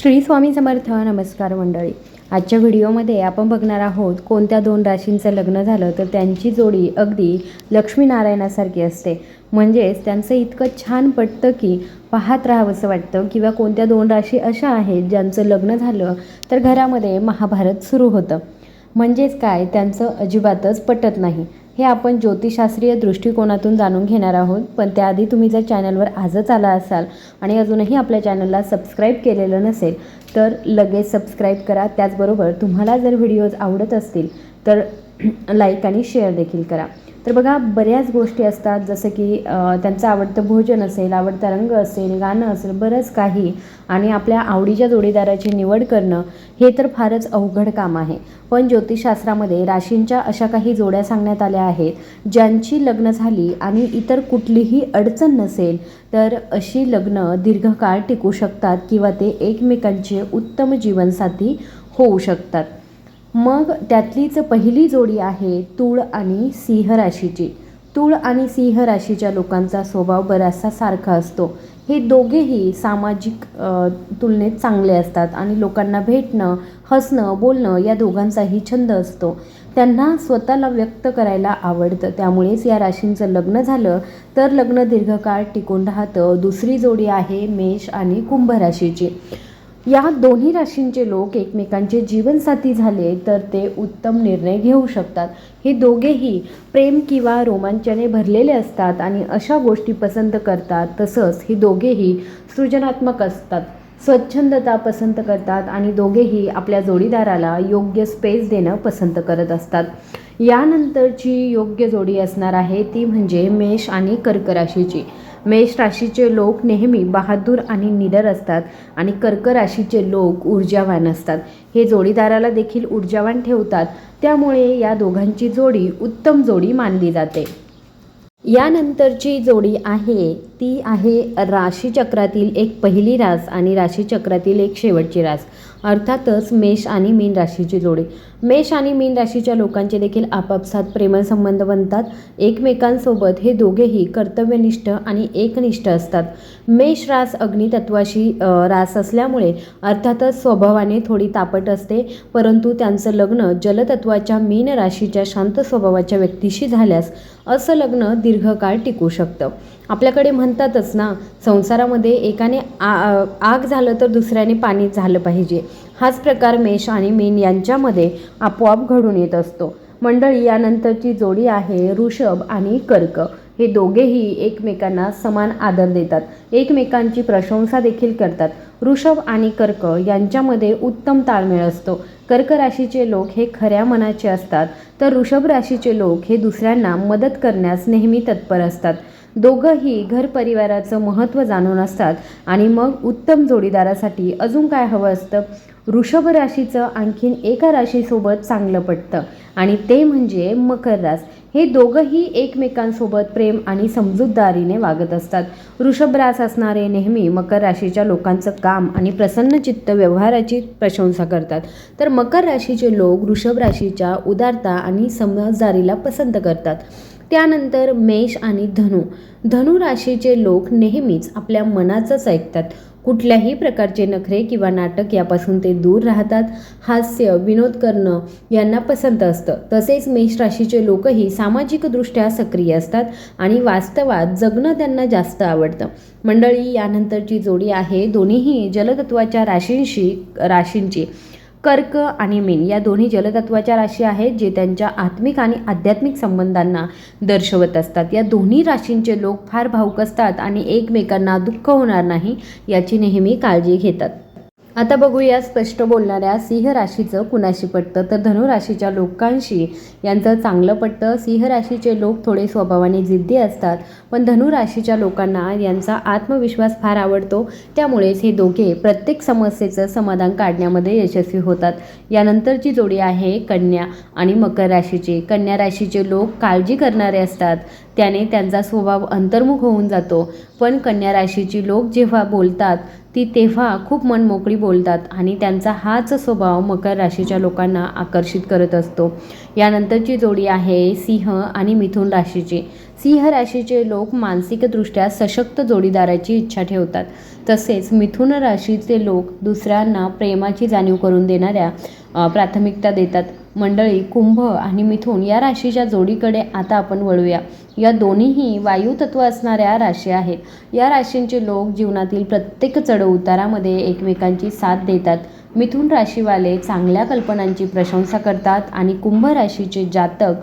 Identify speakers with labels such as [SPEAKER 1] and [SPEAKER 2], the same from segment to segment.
[SPEAKER 1] श्री स्वामी समर्थ नमस्कार मंडळी. आजच्या व्हिडिओमध्ये आपण बघणार आहोत कोणत्या दोन राशींचं लग्न झालं तर त्यांची जोडी अगदी लक्ष्मीनारायणासारखी असते. म्हणजेच त्यांचं इतकं छान पटतं की पाहत राहावंसं वाटतं किंवा कोणत्या दोन राशी अशा आहेत ज्यांचं लग्न झालं तर घरामध्ये महाभारत सुरू होतं. म्हणजेच काय? त्यांचं अजिबातच पटत नाही. हे आपण ज्योतिषशास्त्रीय दृष्टिकोनातून जाणून घेणार आहोत. पण त्याआधी तुम्ही जर चॅनलवर आजच आला असाल आणि अजूनही आपल्या चॅनलला सबस्क्राईब केलेलं नसेल तर लगेच सबस्क्राईब करा. त्याचबरोबर तुम्हाला जर व्हिडिओज आवडत असतील तर लाईक आणि शेअर देखील करा. तर बघा बऱ्याच गोष्टी असतात. जसं की त्यांचं आवडतं भोजन असेल आवडता रंग असेल गाणं असेल बरंच काही. आणि आपल्या आवडीच्या जोडीदाराची निवड करणं हे तर फारच अवघड काम आहे. पण ज्योतिषशास्त्रामध्ये राशींच्या अशा काही जोड्या सांगण्यात आल्या आहेत. ज्यांची लग्न झाली आणि इतर कुठलीही अडचण नसेल तर अशी लग्न दीर्घकाळ टिकू शकतात किंवा ते एकमेकांचे उत्तम जीवनसाथी होऊ शकतात. मग त्यातलीच पहिली जोडी आहे तूळ आणि सिंह राशीची. तूळ आणि सिंह राशीच्या लोकांचा स्वभाव बराचसा सारखा असतो. हे दोघेही सामाजिक तुलनेत चांगले असतात आणि लोकांना भेटणं हसणं बोलणं या दोघांचाही छंद असतो. त्यांना स्वतःला व्यक्त करायला आवडतं. त्यामुळेच या राशींचं लग्न झालं तर लग्न दीर्घकाळ टिकून राहतं. दुसरी जोडी आहे मेष आणि कुंभ राशीची. या दोन्ही राशींचे लोक एकमेकांचे जीवनसाथी झाले तर ते उत्तम निर्णय घेऊ शकतात. हे दोघेही प्रेम किंवा रोमांचने भरलेले असतात आणि अशा गोष्टी पसंत करतात तसंच हे दोघेही सृजनात्मक असतात. स्वच्छंदता पसंत करतात आणि दोघेही आपल्या जोडीदाराला योग्य स्पेस देणं पसंत करत असतात. यानंतरची योग्य जोडी असणार आहे ती म्हणजे मेष आणि कर्क राशीची. मेष राशीचे लोक नेहमी बहादूर आणि निडर असतात आणि कर्क राशीचे लोक ऊर्जावान असतात. हे जोडीदाराला देखील ऊर्जावान ठेवतात. त्यामुळे या दोघांची जोडी उत्तम जोडी मानली जाते. यानंतरची जोडी आहे ती आहे राशीचक्रातील एक पहिली रास आणि राशीचक्रातील एक शेवटची रास. अर्थातच मेष आणि मीन राशीची जोडी. मेष आणि मीन राशीच्या लोकांचे देखील आपापसात प्रेमसंबंध बनतात. एकमेकांसोबत हे दोघेही कर्तव्यनिष्ठ आणि एकनिष्ठ असतात. मेष रास अग्नितत्वाशी रास असल्यामुळे अर्थातच स्वभावाने थोडी तापट असते परंतु त्यांचं लग्न जलतत्वाच्या मीन राशीच्या शांत स्वभावाच्या व्यक्तीशी झाल्यास असं लग्न दीर्घकाळ टिकू शकतं. आपल्याकडे म्हण म्हणतातच ना संसारामध्ये एकाने आ आग झालं तर दुसऱ्याने पाणी झालं पाहिजे. हाच प्रकार मेष आणि मीन यांच्यामध्ये आपोआप घडून येत असतो. मंडळी यानंतरची जोडी आहे ऋषभ आणि कर्क. हे दोघेही एकमेकांना समान आदर देतात. एकमेकांची प्रशंसा देखील करतात. ऋषभ आणि कर्क यांच्यामध्ये उत्तम ताळमेळ असतो. कर्क राशीचे लोक हे खऱ्या मनाचे असतात तर ऋषभ राशीचे लोक हे दुसऱ्यांना मदत करण्यास नेहमी तत्पर असतात. दोघंही घर परिवाराचं महत्त्व जाणून असतात. आणि मग उत्तम जोडीदारासाठी अजून काय हवं असतं? वृषभ राशीचं आणखीन एका राशीसोबत चांगलं पटतं. आणि ते म्हणजे मकर रास. हे दोघंही एकमेकांसोबत प्रेम आणि समजूतदारीने वागत असतात. वृषभ रास असणारे नेहमी मकर राशीच्या लोकांचं काम आणि प्रसन्न चित्त व्यवहाराची प्रशंसा करतात. तर मकर राशीचे लोक वृषभ राशीच्या उदारता आणि समजदारीला पसंत करतात. त्यानंतर मेष आणि धनु. धनु राशीचे लोक नेहमीच आपल्या मनाचंच ऐकतात. कुठल्याही प्रकारचे नखरे किंवा नाटक यापासून ते दूर राहतात. हास्य विनोद करणं यांना पसंत असतं. तसेच मेष राशीचे लोकही सामाजिकदृष्ट्या सक्रिय असतात आणि वास्तवात जगणं त्यांना जास्त आवडतं. मंडळी यानंतरची जोडी आहे दोन्हीही जलतत्वाच्या राशींशी राशींची. कर्क आणि मीन या दोन्ही जलतत्वाच्या राशी आहेत जे त्यांच्या आत्मिक आणि आध्यात्मिक संबंधांना दर्शवत असतात. या दोन्ही राशींचे लोक फार भावुक असतात आणि एकमेकांना दुःख होणार नाही याची नेहमी काळजी घेतात. आता बघूया स्पष्ट बोलणाऱ्या सिंह राशीचं कुणाशी पटतं? तर धनुराशीच्या लोकांशी यांचं चांगलं पटतं. सिंह राशीचे लोक थोडे स्वभावाने जिद्दी असतात पण धनुराशीच्या लोकांना यांचा आत्मविश्वास फार आवडतो. त्यामुळेच हे दोघे प्रत्येक समस्येचं समाधान काढण्यामध्ये यशस्वी होतात. यानंतरची जोडी आहे कन्या आणि मकर राशीची. कन्या राशीचे लोक काळजी करणारे असतात. त्याने त्यांचा स्वभाव अंतर्मुख होऊन जातो. पण कन्या राशीची लोक जेव्हा बोलतात ती तेव्हा खूप मनमोकळी बोलतात आणि त्यांचा हाच स्वभाव मकर राशीच्या लोकांना आकर्षित करत असतो. यानंतरची जोडी आहे सिंह आणि मिथुन राशीची. सिंह राशीचे लोक मानसिकदृष्ट्या सशक्त जोडीदाराची इच्छा ठेवतात. तसेच मिथुन राशीचे लोक दुसऱ्यांना प्रेमाची जाणीव करून देणाऱ्या प्राथमिकता देतात. मंडळी कुंभ आणि मिथुन या राशीच्या जोडीकडे आता आपण वळूया. या दोन्हीही वायुतत्व असणाऱ्या राशी आहेत. या राशींचे लोक जीवनातील प्रत्येक चढउतारामध्ये एकमेकांची साथ देतात. मिथुन राशीवाले चांगल्या कल्पनांची प्रशंसा करतात आणि कुंभ राशीचे जातक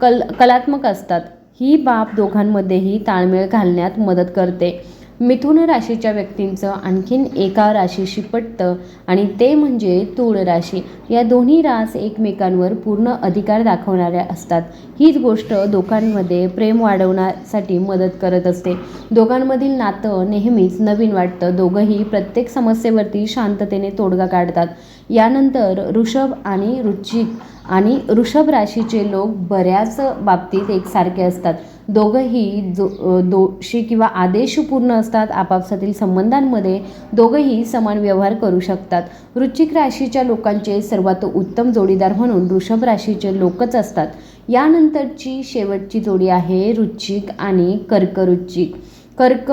[SPEAKER 1] कल कलात्मक असतात. ही बाब दोघांमध्येही ताळमेळ घालण्यात मदत करते. मिथुन राशीच्या व्यक्तींचं आणखीन एका राशीशी पटतं आणि ते म्हणजे तूळ राशी. या दोन्ही रास एकमेकांवर पूर्ण अधिकार दाखवणाऱ्या असतात. हीच गोष्ट दोघांमध्ये प्रेम वाढवण्यासाठी मदत करत असते. दोघांमधील नातं नेहमीच नवीन वाटतं. दोघंही प्रत्येक समस्येवरती शांततेने तोडगा काढतात. यानंतर ऋषभ आणि रुचिक आणि ऋषभ राशीचे लोक बऱ्याच बाबतीत एकसारखे असतात. दोघंही जो दोषी किंवा आदेशपूर्ण असतात आपापसातील संबंधांमध्ये दोघंही समान व्यवहार करू शकतात. वृश्चिक राशीच्या लोकांचे सर्वात उत्तम जोडीदार म्हणून वृषभ राशीचे लोकच असतात. यानंतरची शेवटची जोडी आहे रुचिक आणि कर्करुचिक. कर्क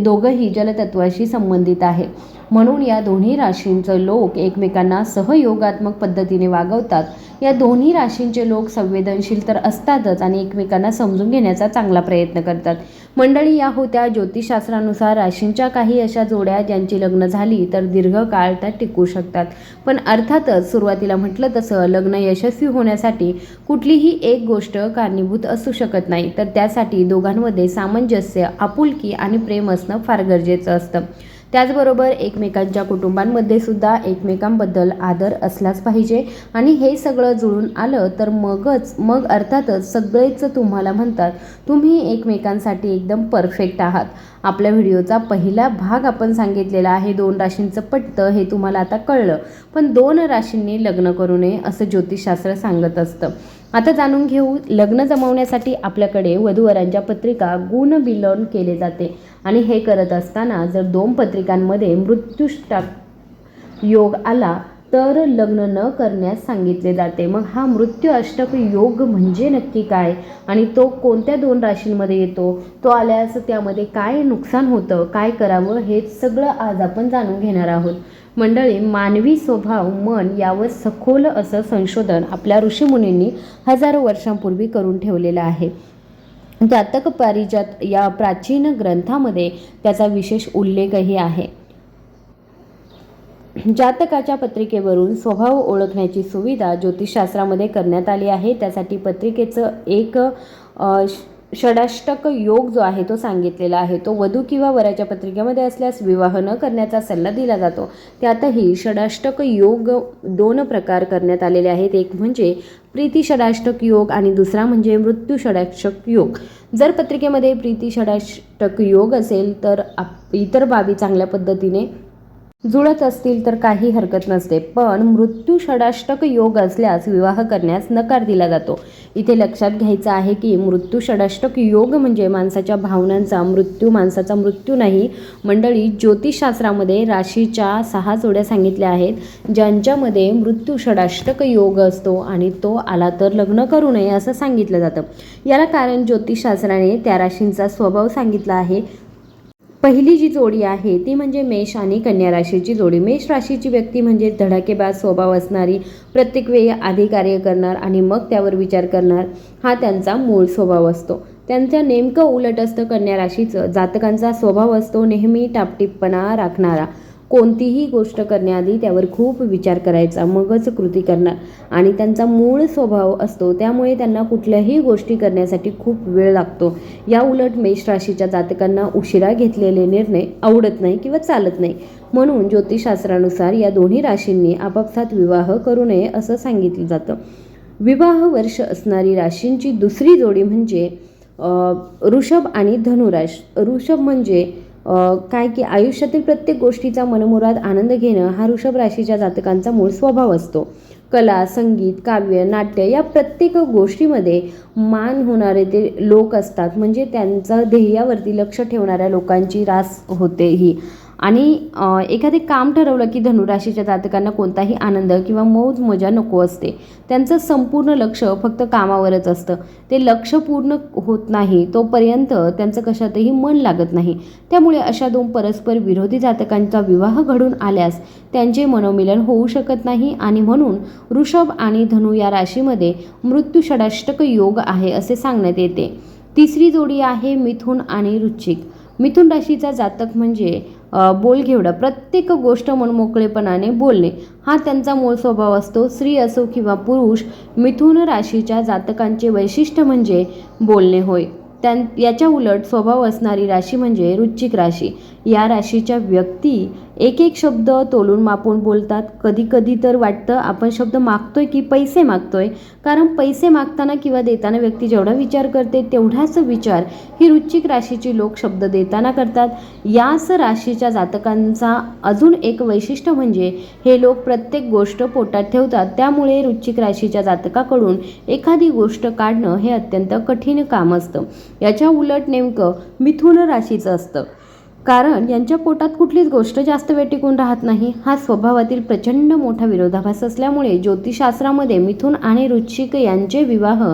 [SPEAKER 1] दोघंही जलतत्वाशी संबंधित आहे. म्हणून या दोन्ही राशींचं लोक एकमेकांना सहयोगात्मक पद्धतीने वागवतात. या दोन्ही राशींचे लोक संवेदनशील तर असतातच आणि एकमेकांना समजून घेण्याचा चांगला प्रयत्न करतात. मंडळी या होत्या ज्योतिषशास्त्रानुसार राशींच्या काही अशा जोड्या ज्यांची लग्न झाली तर दीर्घकाळ त्या टिकू शकतात. पण अर्थातच सुरुवातीला म्हटलं तसं लग्न यशस्वी होण्यासाठी कुठलीही एक गोष्ट कारणीभूत असू शकत नाही. तर त्यासाठी दोघांमध्ये सामंजस्य आपुलकी आणि प्रेम असणं फार गरजेचं असतं. त्याचबरोबर एकमेकांच्या कुटुंबांमध्ये सुद्धा एकमेकांबद्दल आदर असलाच पाहिजे. आणि हे सगळं जुळून आलं तर मगच मग अर्थातच सगळेच तुम्हाला म्हणतात तुम्ही एकमेकांसाठी एकदम परफेक्ट आहात. आपल्या व्हिडिओचा पहिला भाग आपण सांगितलेला आहे दोन राशींचं पटतं हे तुम्हाला आता कळलं. पण दोन राशींनी लग्न करू नये असं ज्योतिषशास्त्र सांगत असतं. आता जाणून घेऊ लग्न जमवण्यासाठी आपल्याकडे वधूवरांच्या पत्रिका गुणबिलन केले जाते. आणि हे करत असताना जर दोन पत्रिकांमध्ये मृत्यूष्टक योग आला तर लग्न न करण्यास सांगितले जाते. मग हा मृत्यू अष्टक योग म्हणजे नक्की काय? आणि तो कोणत्या दोन राशींमध्ये येतो? तो आल्यास त्यामध्ये काय नुकसान होतं? काय करावं? हे सगळं आज आपण जाणून घेणार आहोत. मंडळी मानवी स्वभाव मन यावर सखोल असं संशोधन आपल्या ऋषीमुनींनी हजारो वर्षांपूर्वी करून ठेवलेलं आहे. जातक पारिजात या प्राचीन ग्रंथामध्ये त्याचा विशेष उल्लेखही आहे. जातकाच्या पत्रिकेवरून स्वभाव ओळखण्याची सुविधा ज्योतिषशास्त्रामध्ये करण्यात आली आहे. त्यासाठी पत्रिकेचं एक षडाष्टक योग जो आहे तो सांगितलेला आहे. तो वधू किंवा वराच्या पत्रिकेमध्ये असल्यास विवाह न करण्याचा सल्ला दिला जातो. त्यातही षडाष्टक योग दोन प्रकार करण्यात आलेले आहेत. एक म्हणजे प्रीती षडाष्टक योग आणि दुसरा म्हणजे मृत्यू षडाष्टक योग. जर पत्रिकेमध्ये प्रीती षडाष्टक योग असेल तर आप इतर बाबी चांगल्या पद्धतीने जुळत असतील तर काही हरकत नसते. पण मृत्यू षडाष्टक योग असल्यास विवाह करण्यास नकार दिला जातो. इथे लक्षात घ्यायचं आहे की मृत्यू षडाष्टक योग म्हणजे माणसाच्या भावनांचा मृत्यू माणसाचा मृत्यू नाही. मंडळी ज्योतिषशास्त्रामध्ये राशीच्या सहा जोड्या सांगितल्या आहेत ज्यांच्यामध्ये मृत्यू षडाष्टक योग असतो आणि तो आला तर लग्न करू नये असं सांगितलं जातं. याला कारण ज्योतिषशास्त्राने त्या राशींचा स्वभाव सांगितला आहे. पहिली जी जोडी आहे ती म्हणजे मेष आणि कन्या राशीची जोडी. मेष राशीची व्यक्ती म्हणजे धडाकेबाज स्वभाव असणारी प्रत्येक वेळी आधी कार्य करणार आणि मग त्यावर विचार करणार हा त्यांचा मूळ स्वभाव असतो. त्यांच्या नेमकं उलट असतं कन्या राशीचं. जातकांचा स्वभाव असतो नेहमी टापटीपणा राखणारा. कोणतीही गोष्ट करण्याआधी त्यावर खूप विचार करायचा मगच कृती करणार. आणि त्यांचा मूळ स्वभाव असतो त्यामुळे त्यांना कुठल्याही गोष्टी करण्यासाठी खूप वेळ लागतो. या उलट मेष राशीच्या जातकांना उशिरा घेतलेले निर्णय आवडत नाही किंवा चालत नाही. म्हणून ज्योतिषशास्त्रानुसार या दोन्ही राशींनी आपापसात विवाह करू नये असं सांगितलं जातं. विवाह वर्ष असणारी राशींची दुसरी जोडी म्हणजे ऋषभ आणि धनुराश. ऋषभ म्हणजे काय की आयुष्यातील प्रत्येक गोष्टीचा मनमुराद आनंद घेणं हा ऋषभ राशीच्या जातकांचा मूळ स्वभाव असतो. कला संगीत काव्य नाट्य या प्रत्येक गोष्टीमध्ये मान होणारे ते लोक असतात. म्हणजे त्यांचं ध्येयावरती लक्ष ठेवणाऱ्या लोकांची रास होते ही आणि एखादे काम ठरवलं की धनुराशीच्या जातकांना कोणताही आनंद किंवा मौज मजा नको असते. त्यांचं संपूर्ण लक्ष फक्त कामावरच असतं. ते लक्ष पूर्ण होत नाही तोपर्यंत त्यांचं कशातही मन लागत नाही. त्यामुळे अशा दोन परस्पर विरोधी जातकांचा विवाह घडून आल्यास त्यांचे मनोमिलन होऊ शकत नाही आणि म्हणून ऋषभ आणि धनु या राशीमध्ये मृत्यू षडाष्टक योग आहे असे सांगण्यात येते. तिसरी जोडी आहे मिथुन आणि रुचिक मिथुन राशीचा जातक म्हणजे बोलघेवडा प्रत्येक गोष्ट मनमोकळेपणाने बोलणे. हा त्यांचा मूळ स्वभाव असतो. स्त्री असो किंवा पुरुष मिथुन राशीच्या जातकांचे वैशिष्ट्य म्हणजे बोलणे होय. त्यां याच्या उलट स्वभाव असणारी राशी म्हणजे वृश्चिक राशी. या राशीच्या व्यक्ती एक एक शब्द तोलून मापून बोलतात. कधी कधी तर वाटतं आपण शब्द मागतोय की पैसे मागतोय? कारण पैसे मागताना किंवा देताना व्यक्ती जेवढा विचार करते तेवढाच विचार ही रुचिक राशीची लोक शब्द देताना करतात. याच राशीच्या जातकांचा अजून एक वैशिष्ट्य म्हणजे हे लोक प्रत्येक गोष्ट पोटात ठेवतात. त्यामुळे रुचिक राशीच्या जातकाकडून एखादी गोष्ट काढणं हे अत्यंत कठीण काम असतं. याच्या उलट नेमकं मिथुन राशीचं असतं. कारण यांच्या पोटात कुठलीच गोष्ट जास्त वेळ टिकून राहत नाही. हा स्वभावातील प्रचंड मोठा विरोधाभास असल्यामुळे ज्योतिषशास्त्रामध्ये मिथुन आणि रुचिक यांचे विवाह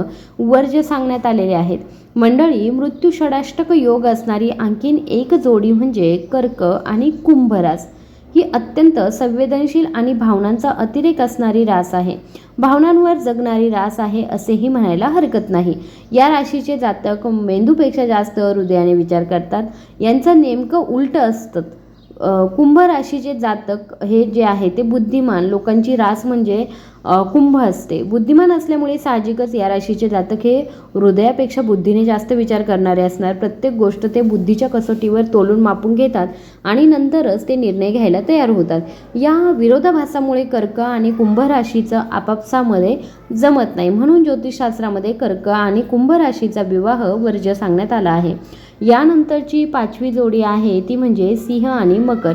[SPEAKER 1] वर्ज्य सांगण्यात आलेले आहेत. मंडळी मृत्यू षडाष्टक योग असणारी आणखीन एक जोडी म्हणजे कर्क आणि कुंभरास ही अत्यंत संवेदनशील आणि भावनांचा अतिरेक असणारी रास आहे. भावनांवर जगणारी रास आहे असेही म्हणायला हरकत नाही. या राशीचे जातक मेंदूपेक्षा जास्त हृदयाने विचार करतात. यांचं नेमकं उलटं असतं. कुंभ राशीचे जातक हे जे आहे ते बुद्धिमान लोकांची रास म्हणजे कुंभ असते. बुद्धिमान असल्यामुळे साहजिकच या राशीचे जातक हे हृदयापेक्षा बुद्धीने जास्त विचार करणारे असणार. प्रत्येक गोष्ट ते बुद्धीच्या कसोटीवर तोलून मापून घेतात आणि नंतरच ते निर्णय घ्यायला तयार होतात. या विरोधाभासामुळे कर्क आणि कुंभ राशीचं आपापसामध्ये जमत नाही. म्हणून ज्योतिषशास्त्रामध्ये कर्क आणि कुंभ राशीचा विवाह वर्ज्य सांगण्यात आला आहे. यानंतरची पाचवी जोडी आहे ती म्हणजे सिंह आणि मकर.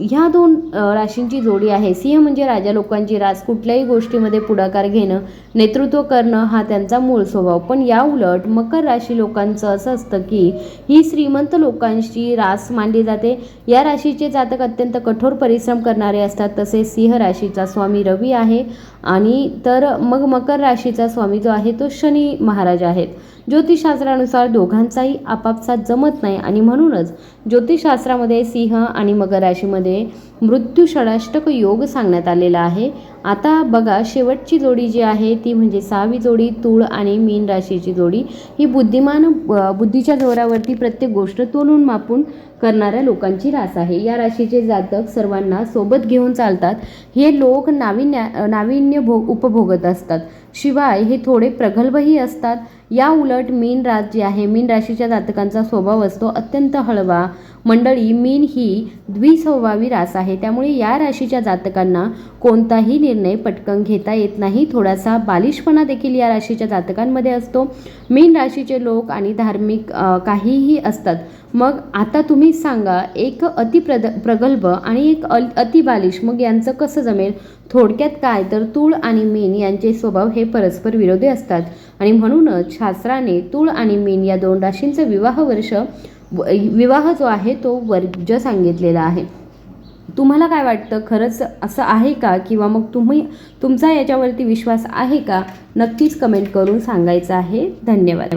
[SPEAKER 1] ह्या दोन राशींची जोडी आहे. सिंह म्हणजे राजा लोकांची रास. कुठल्याही गोष्टीमध्ये पुढाकार घेणं नेतृत्व करणं हा त्यांचा मूळ स्वभाव. पण या उलट मकर राशी लोकांचं असं असतं की ही श्रीमंत लोकांची रास मानली जाते. या राशीचे जातक अत्यंत कठोर परिश्रम करणारे असतात. तसेच सिंह राशीचा स्वामी रवी आहे. आणि तर मग मकर राशीचा स्वामी जो आहे तो शनी महाराज आहेत. ज्योतिषशास्त्रानुसार दोघांचाही आपापसात जमत नाही आणि म्हणूनच ज्योतिषशास्त्रामध्ये सिंह आणि मकर राशीमध्ये मृत्यू षडाष्टक योग सांगण्यात आलेला आहे. आता बघा शेवटची जोडी जी आहे ती म्हणजे सहावी जोडी तूळ आणि मीन राशीची जोडी. ही बुद्धिमान बुद्धीच्या जोरावरती प्रत्येक गोष्ट तोलून मापून करणाऱ्या लोकांची रास आहे. या राशीचे जातक सर्वांना सोबत घेऊन चालतात. हे लोक नाविन्या नाविन्य भोग उपभोगत असतात. शिवाय हे थोडे प्रगल्भही असतात. या उलट मीन राज जी आहे मीन राशीच्या जातकांचा स्वभाव असतो अत्यंत हळवा मंडळी मीन ही द्विस्वभावी रास आहे. त्यामुळे या राशीच्या जातकांना कोणताही निर्णय पटकन घेता येत नाही. थोडासा बालिशपणा देखील या राशीच्या जातकांमध्ये असतो. मीन राशीचे लोक आणि धार्मिक काहीही असतात मग आता तुम्ही सांगा एक अति प्रद प्रगल्भ आणि एक अल अति बालिश मग यांचं कसं जमेल? थोडक्यात काय तर तूळ आणि मीन यांचे स्वभाव हे परस्पर विरोधी असतात. आणि म्हणूनच शास्त्राने तूळ आणि मीन या दोन राशींचं विवाह वर्ष व- विवाह जो आहे तो वर्ज सांगितलेला आहे. तुम्हाला काय वाटतं? खरंच असं आहे का? किंवा मग तुम्ही तुमचा याच्यावरती विश्वास आहे का? नक्कीच कमेंट करून सांगायचं आहे. धन्यवाद.